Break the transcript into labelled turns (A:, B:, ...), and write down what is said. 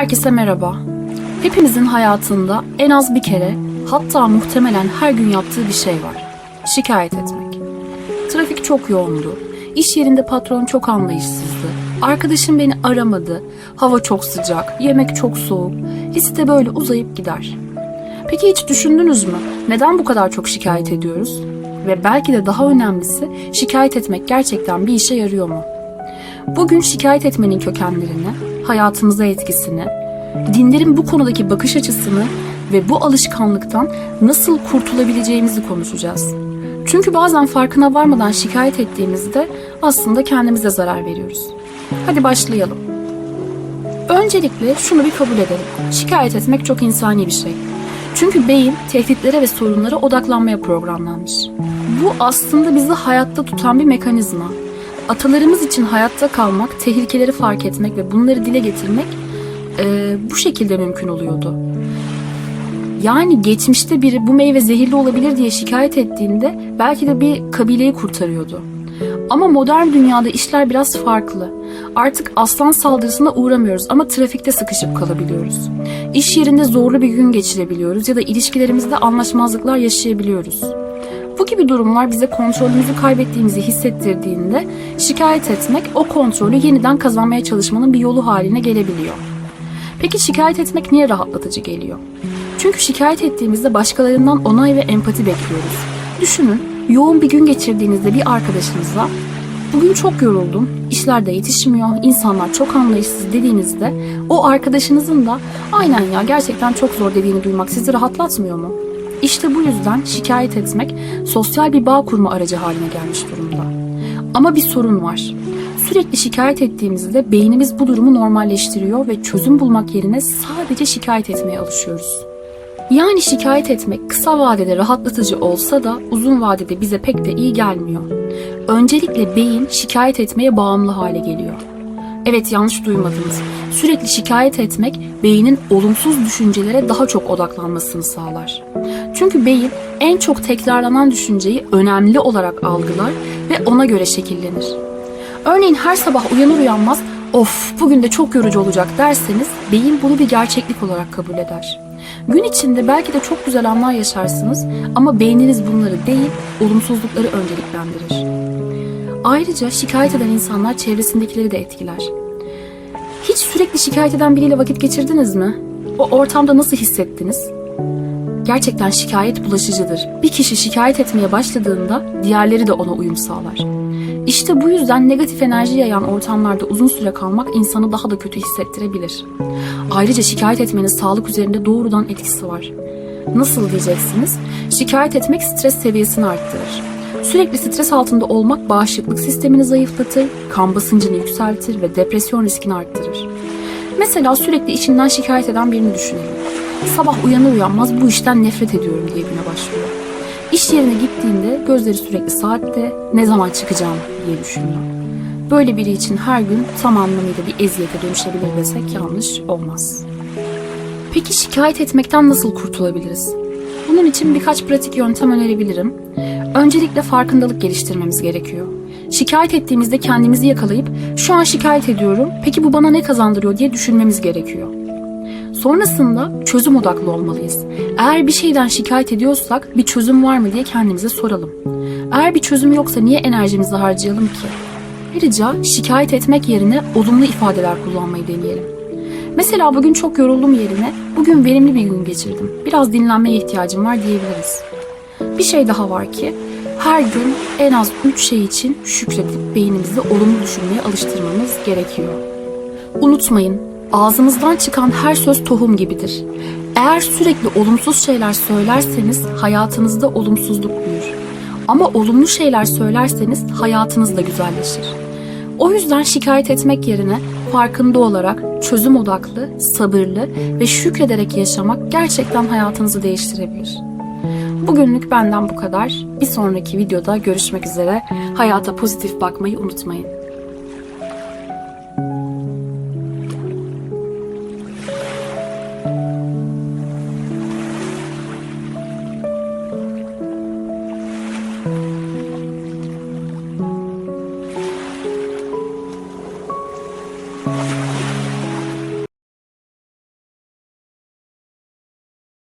A: Herkese merhaba. Hepimizin hayatında en az bir kere, hatta muhtemelen her gün yaptığı bir şey var. Şikayet etmek. Trafik çok yoğundu. İş yerinde patron çok anlayışsızdı. Arkadaşım beni aramadı. Hava çok sıcak, yemek çok soğuk. Liste böyle uzayıp gider. Peki hiç düşündünüz mü? Neden bu kadar çok şikayet ediyoruz? Ve belki de daha önemlisi şikayet etmek gerçekten bir işe yarıyor mu? Bugün şikayet etmenin kökenlerini, hayatımıza etkisini, dinlerin bu konudaki bakış açısını ve bu alışkanlıktan nasıl kurtulabileceğimizi konuşacağız. Çünkü bazen farkına varmadan şikayet ettiğimizde aslında kendimize zarar veriyoruz. Hadi başlayalım. Öncelikle şunu bir kabul edelim. Şikayet etmek çok insani bir şey. Çünkü beyin tehditlere ve sorunlara odaklanmaya programlanmış. Bu aslında bizi hayatta tutan bir mekanizma. Atalarımız için hayatta kalmak, tehlikeleri fark etmek ve bunları dile getirmek eee, bu şekilde mümkün oluyordu. Yani geçmişte biri bu meyve zehirli olabilir diye şikayet ettiğinde belki de bir kabileyi kurtarıyordu. Ama modern dünyada işler biraz farklı. Artık aslan saldırısına uğramıyoruz ama trafikte sıkışıp kalabiliyoruz. İş yerinde zorlu bir gün geçirebiliyoruz ya da ilişkilerimizde anlaşmazlıklar yaşayabiliyoruz. Gibi durumlar bize kontrolümüzü kaybettiğimizi hissettirdiğinde şikayet etmek o kontrolü yeniden kazanmaya çalışmanın bir yolu haline gelebiliyor. Peki şikayet etmek niye rahatlatıcı geliyor? Çünkü şikayet ettiğimizde başkalarından onay ve empati bekliyoruz. Düşünün, yoğun bir gün geçirdiğinizde bir arkadaşınıza bugün çok yoruldum, işler de yetişmiyor, insanlar çok anlayışsız dediğinizde o arkadaşınızın da aynen ya gerçekten çok zor dediğini duymak sizi rahatlatmıyor mu? İşte bu yüzden şikayet etmek sosyal bir bağ kurma aracı haline gelmiş durumda. Ama bir sorun var. Sürekli şikayet ettiğimizde beynimiz bu durumu normalleştiriyor ve çözüm bulmak yerine sadece şikayet etmeye alışıyoruz. Yani şikayet etmek kısa vadede rahatlatıcı olsa da uzun vadede bize pek de iyi gelmiyor. Öncelikle beyin şikayet etmeye bağımlı hale geliyor. Evet yanlış duymadınız. Sürekli şikayet etmek beynin olumsuz düşüncelere daha çok odaklanmasını sağlar. Çünkü beyin en çok tekrarlanan düşünceyi önemli olarak algılar ve ona göre şekillenir. Örneğin her sabah uyanır uyanmaz of bugün de çok yorucu olacak derseniz beyin bunu bir gerçeklik olarak kabul eder. Gün içinde belki de çok güzel anlar yaşarsınız ama beyniniz bunları değil olumsuzlukları önceliklendirir. Ayrıca şikayet eden insanlar çevresindekileri de etkiler. Hiç sürekli şikayet eden biriyle vakit geçirdiniz mi? O ortamda nasıl hissettiniz? Gerçekten şikayet bulaşıcıdır. Bir kişi şikayet etmeye başladığında diğerleri de ona uyum sağlar. İşte bu yüzden negatif enerji yayan ortamlarda uzun süre kalmak insanı daha da kötü hissettirebilir. Ayrıca şikayet etmenin sağlık üzerinde doğrudan etkisi var. Nasıl diyeceksiniz? Şikayet etmek stres seviyesini arttırır. Sürekli stres altında olmak bağışıklık sistemini zayıflatır, kan basıncını yükseltir ve depresyon riskini arttırır. Mesela sürekli işinden şikayet eden birini düşünelim. Sabah uyanır uyanmaz bu işten nefret ediyorum diye güne başlıyor. İş yerine gittiğinde gözleri sürekli saatte ne zaman çıkacağım diye düşünüyor. Böyle biri için her gün tam anlamıyla bir eziyete dönüşebilir desek yanlış olmaz. Peki şikayet etmekten nasıl kurtulabiliriz? Bunun için birkaç pratik yöntem önerebilirim. Öncelikle farkındalık geliştirmemiz gerekiyor. Şikayet ettiğimizde kendimizi yakalayıp şu an şikayet ediyorum peki bu bana ne kazandırıyor diye düşünmemiz gerekiyor. Sonrasında çözüm odaklı olmalıyız. Eğer bir şeyden şikayet ediyorsak bir çözüm var mı diye kendimize soralım. Eğer bir çözüm yoksa niye enerjimizi harcayalım ki? Ayrıca şikayet etmek yerine olumlu ifadeler kullanmayı deneyelim. Mesela bugün çok yoruldum yerine bugün verimli bir gün geçirdim. Biraz dinlenmeye ihtiyacım var diyebiliriz. Bir şey daha var ki her gün en az 3 şey için şükredip beynimizi olumlu düşünmeye alıştırmamız gerekiyor. Unutmayın, ağzımızdan çıkan her söz tohum gibidir. Eğer sürekli olumsuz şeyler söylerseniz hayatınızda olumsuzluk büyür. Ama olumlu şeyler söylerseniz hayatınız da güzelleşir. O yüzden şikayet etmek yerine farkında olarak çözüm odaklı, sabırlı ve şükrederek yaşamak gerçekten hayatınızı değiştirebilir. Bugünlük benden bu kadar. Bir sonraki videoda görüşmek üzere. Hayata pozitif bakmayı unutmayın.